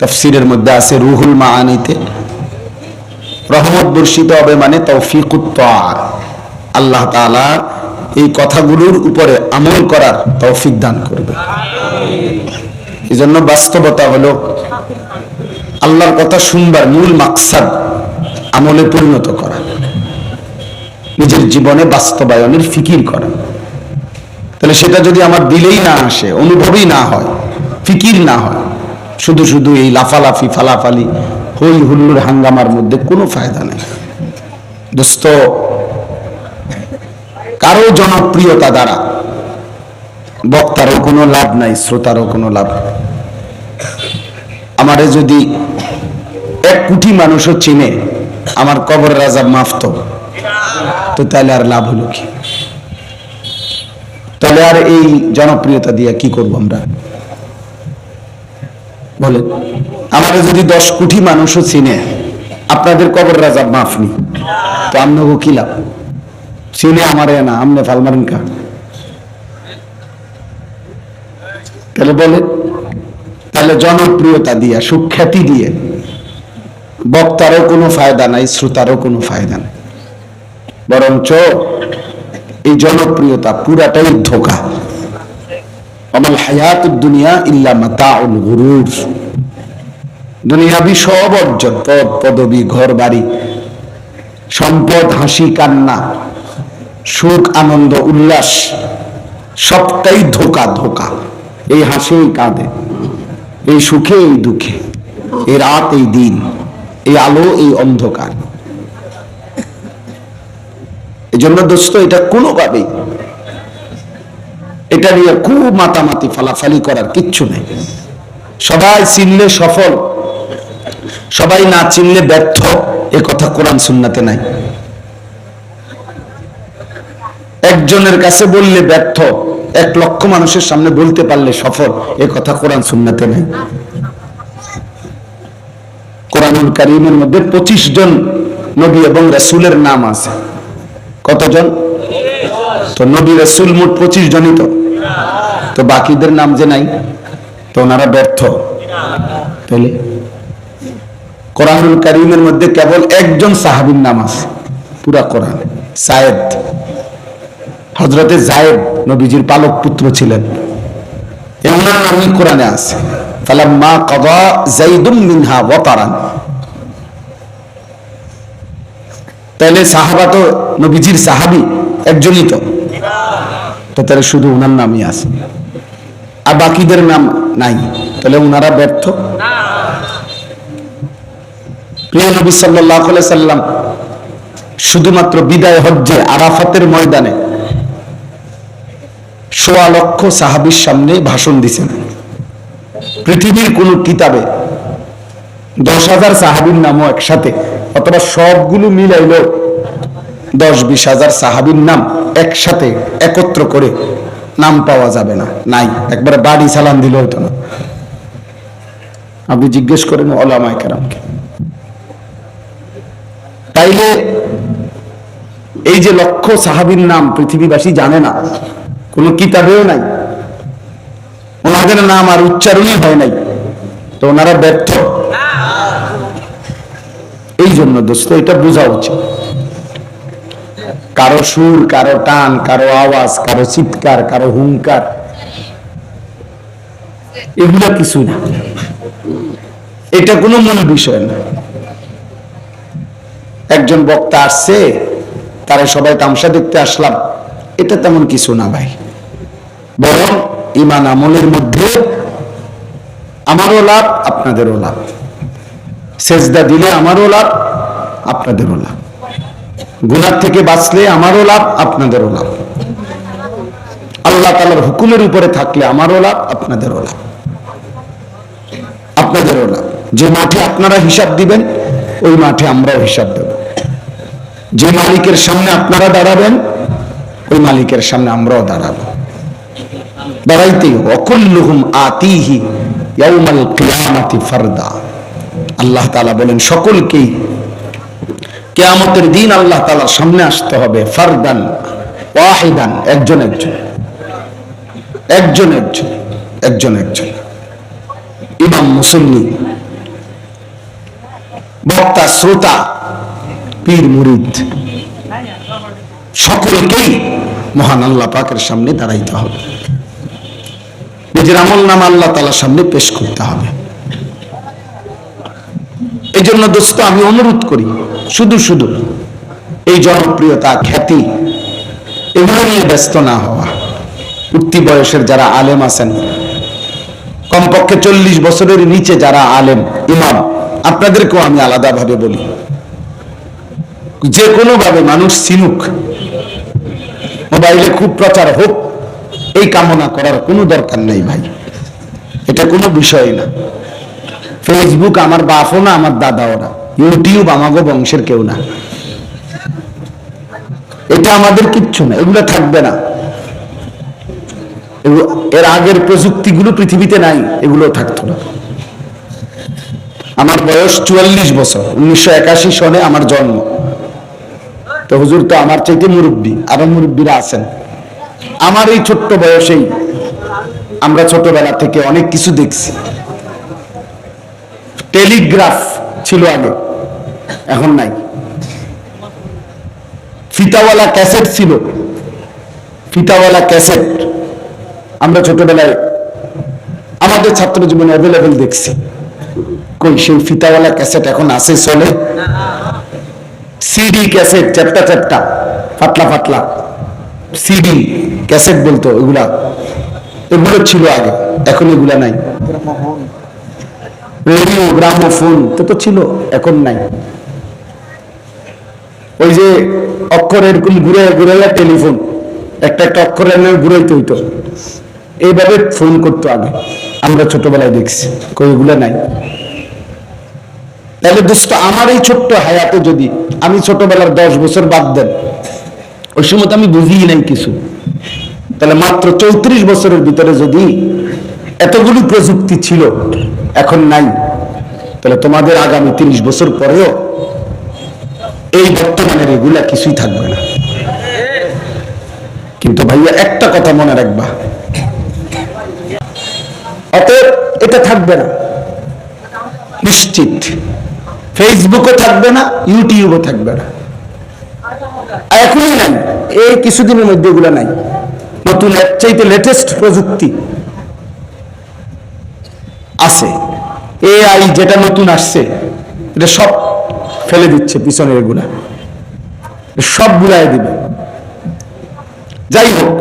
তফসিরের মধ্যে আছে রুহুল মাআনিতে। রহমত বর্ষিত হবে মানে তৌফিকুত আল্লাহ তাআলা এই কথাগুলোর উপরে আমল করার তৌফিক দান করবে। এই জন্য বাস্তবতা হলো, আল্লাহর কথা শুনবার মূল মাকসাদ আমলে পরিণত করা। নিজের জীবনে বাস্তবায়নের ফিকির করা। তাহলে সেটা যদি আমার দিলেই না আসে, অনুভবই না হয়, ফিকির না হয় শুধু শুধু এই লাফালাফি, ফালাফালি হই হুল্লুর হাঙ্গামার মধ্যে কোনো ফায়দা নেই। দোস্ত, কারও জনপ্রিয়তা দ্বারা বক্তারও কোনো লাভ নাই, শ্রোতারও কোনো লাভ। আমারে যদি এক কোটি মানুষও চিনে, আমার কবর রাজা মাফত তো তাহলে আর লাভ হলো কি? তাহলে আর এই জনপ্রিয়তা দিয়ে কি করব আমরা? বলে আমাদের যদি দশ কোটি মানুষও চিনে, আপনাদের কবর রাজা মাফ নি। তো আমনগো কি লাভ? চিনে আমারে না, আমনে ফালমারিন কা? তাহলে বলে, তাহলে জনপ্রিয়তা দিয়া, সুখ্যাতি দিয়ে, বক্তারও কোনো ফায়দা নাই, শ্রোতারও কোনো ফায়দা নাই। বরঞ্চ এই জনপ্রিয়তা পুরাটাই ধোকা। আমাল হায়াত দুনিয়া ইল্লা মাতাউল গুরুর। দুনিয়াবি সব অর্জন, পদ, পদবি, ঘর, বাড়ি। সম্পদ, হাসি, কান্না, সুখ, আনন্দ, উল্লাস, সবটাই ধোকা ধোকা। এই হাসি এই কাঁদে, এই সুখে, এই দুঃখে এই রাত, এই দিন, এই আলো, এই অন্ধকার। এই জন্য দোস্ত, এটা কোনোভাবেই, এটা নিয়ে খুব মাতামাতি, ফালাফালি করার কিচ্ছু নেই। সবাই চিনলে সফল। সবাই না চিনলে ব্যর্থ, এ কথা কোরআন সুন্নাতে নাই। একজনের কাছে বললে ব্যর্থ, এক লক্ষ মানুষের সামনে বলতে পারলে সফল, এ কথা কোরআন কারিমের মধ্যে পঁচিশ জন নবী এবং রাসূলের নাম আছে। কতজন? তো নবী রাসূল মোট পঁচিশ জনই তো। তো বাকিদের নাম যে নাই? তো ওনারা ব্যর্থ। তাহলে কোরআনুল কারিমের মধ্যে কেবল একজন সাহাবীর নাম আছে, পুরা কোরআন। সায়েদ। হজরতে জায়েদ নবীজির পালক পুত্র ছিলেন। এমন নামই কোরআনে আছে। ফালাম্মা কাদা জাইদুম মিনহা ওয়াতারান। তাহলে সাহাবা তো নবীজির সাহাবী, একজনই তো। তো তাহলে শুধু ওনার নামই আছে। আর বাকিদের নাম নাই। তাহলে ওনারা ব্যর্থ। প্রিয় নবী সাল্লাহ সাল্লাম শুধুমাত্র বিদায় হজ্জে আরাফাতের ময়দানে সোয়া লক্ষ সাহাবির সামনে ভাষণ দিছেন। পৃথিবীর কোন কিতাবে দশ হাজার সাহাবির নামও একসাথে, অথবা সবগুলো মিলাইল দশ বিশ হাজার সাহাবির নাম একসাথে একত্র করে নাম পাওয়া যাবে না, নাই। একবারে বাড়ি সালাম দিল হতো না। আপনি জিজ্ঞেস করেন ওলামায় কেরামকে। তাইলে এই যে লক্ষ সাহাবির নাম পৃথিবীবাসী জানে না, কোনো কিতাবেও নাই, ওনাদের নাম আর উচ্চারণই হয় নাই, তো ওনারা ব্যর্থ। এই জন্য দোস্ত, এটা বোঝা উচিত। কারও সুর, কারও টান, কারও আওয়াজ, কারও চিৎকার, কারও হুঙ্কার এগুলো কিছু না। এটা কোনো মূল বিষয় না। একজন বক্তা আসছে, তারা সবাই তামসা দেখতে আসলাম। এটা তেমন কিছু না ভাই। বরং ইমান আমলের মধ্যে আমারও লাভ, আপনাদেরও লাভ। সেজদা দিলে আমারও লাভ, আপনাদেরও লাভ। গুনার থেকে বাঁচলে আমারও লাভ, আপনাদেরও লাভ। আল্লাহ তালার হুকুমের উপরে থাকলে আমারও লাভ, আপনাদেরও লাভ। আপনাদেরও লাভ। যে মাঠে আপনারা হিসাব দিবেন, ওই মাঠে আমরাও হিসাব দেব। যে মালিকের সামনে আপনারা দাঁড়াবেন, ওই মালিকের সামনে আমরাও দাঁড়াবো। আতিহি ইয়াউমাল কিয়ামাতি ফারদা। আল্লাহ তাআলা বলেন দিন আল্লাহ তাআলার সামনে আসতে হবে ফারদান, ওয়াহিদান, একজন একজন। একজন একজন একজন একজন। ইমাম মুসল্লি, বক্তা, শ্রোতা পীর মুরিদ। সকলকেই মহান আল্লাহ পাকের সামনে দাঁড়াইতে হবে। নিজের আমল নাম আল্লাহ তালার সামনে পেশ করতে হবে। এই জন্য দোস্ত, আমি অনুরোধ করি, শুধু শুধু এই জনপ্রিয়তা, খ্যাতি এগুলো নিয়ে ব্যস্ত না হওয়া। উঠতি বয়সের যারা আলেম আছেন, কমপক্ষে চল্লিশ বছরের নিচে যারা আলেম, ইমাম, আপনাদেরকেও আমি আলাদাভাবে বলি যে কোনো ভাবে মানুষ চিনুক, মোবাইলে খুব প্রচার হোক, এই কামনা করার কোনো দরকার নেই ভাই। এটা কোনো বিষয় না। ফেসবুক আমার বাপও না, আমার দাদাও না। ইউটিউব আমাগো বংশের কেউ না। এটা আমাদের কিচ্ছু না, এগুলো থাকবে না। এর আগের প্রযুক্তিগুলো পৃথিবীতে নাই এগুলো থাকতো না। আমার বয়স চুয়াল্লিশ বছর, উনিশশো একাশি সনে আমার জন্ম। তো হুজুর তো আমার চাইতে মুরব্বী আরও মুরব্বীরা আছেন। আমার এই ছোট্ট বয়সেই আমরা ছোটবেলা থেকে অনেক কিছু দেখছি। টেলিগ্রাফ ছিল আগে, এখন নাই। ফিতাওয়ালা ক্যাসেট ছিল, ফিতাওয়ালা ক্যাসেট আমরা ছোটবেলায় আমাদের ছাত্র জীবনে অ্যাভেলেবেল দেখছি। কই সেই ফিতাওয়ালা ক্যাসেট এখন আছে, চলে? সিডি ক্যাসেট চ্যাপটা চ্যাপটা, ফাটলা ফাটলা। সিডি ক্যাসেট বলতো, এগুলা। এগুলো ছিল আগে, এখন এগুলা নাই। রেডিও গ্রামোফোন তো তো ছিল, এখন নাই। ওই যে অক্ষর এরকম ঘুরে ঘুরে টেলিফোন একটা একটা অক্ষর ঘুরাইতে হইতো। এইভাবে ফোন করতো আগে। আমরা ছোটবেলায় দেখছি, কই এগুলো নাই। তাহলে দোস্ত, আমার এই ছোট্ট হায়াতে যদি আমি ছোটবেলার দশ বছর বাদ দেন, ওই সময় আমি বুঝিই নাই কিছু। তাহলে মাত্র চৌত্রিশ বছরের ভিতরে যদি এতগুলো প্রযুক্তি ছিল, এখন নাই। তাহলে তোমাদের আগামী তিরিশ বছর পরেও এই বর্তমানের এগুলা কিছুই থাকবে না। কিন্তু ভাইয়া, একটা কথা মনে রাখবা। অতএব এটা থাকবে না। নিশ্চিত। ফেসবুকও থাকবে না ইউটিউবও থাকবে না। এখনই নাই, এই কিছুদিনের মধ্যে এগুলো নাই। নতুন চাইতে লেটেস্ট প্রযুক্তি আছে। এআই যেটা নতুন আসছে, এটা সব ফেলে দিচ্ছে পিছনের এগুলা। সব গুলাই দিবে। যাই হোক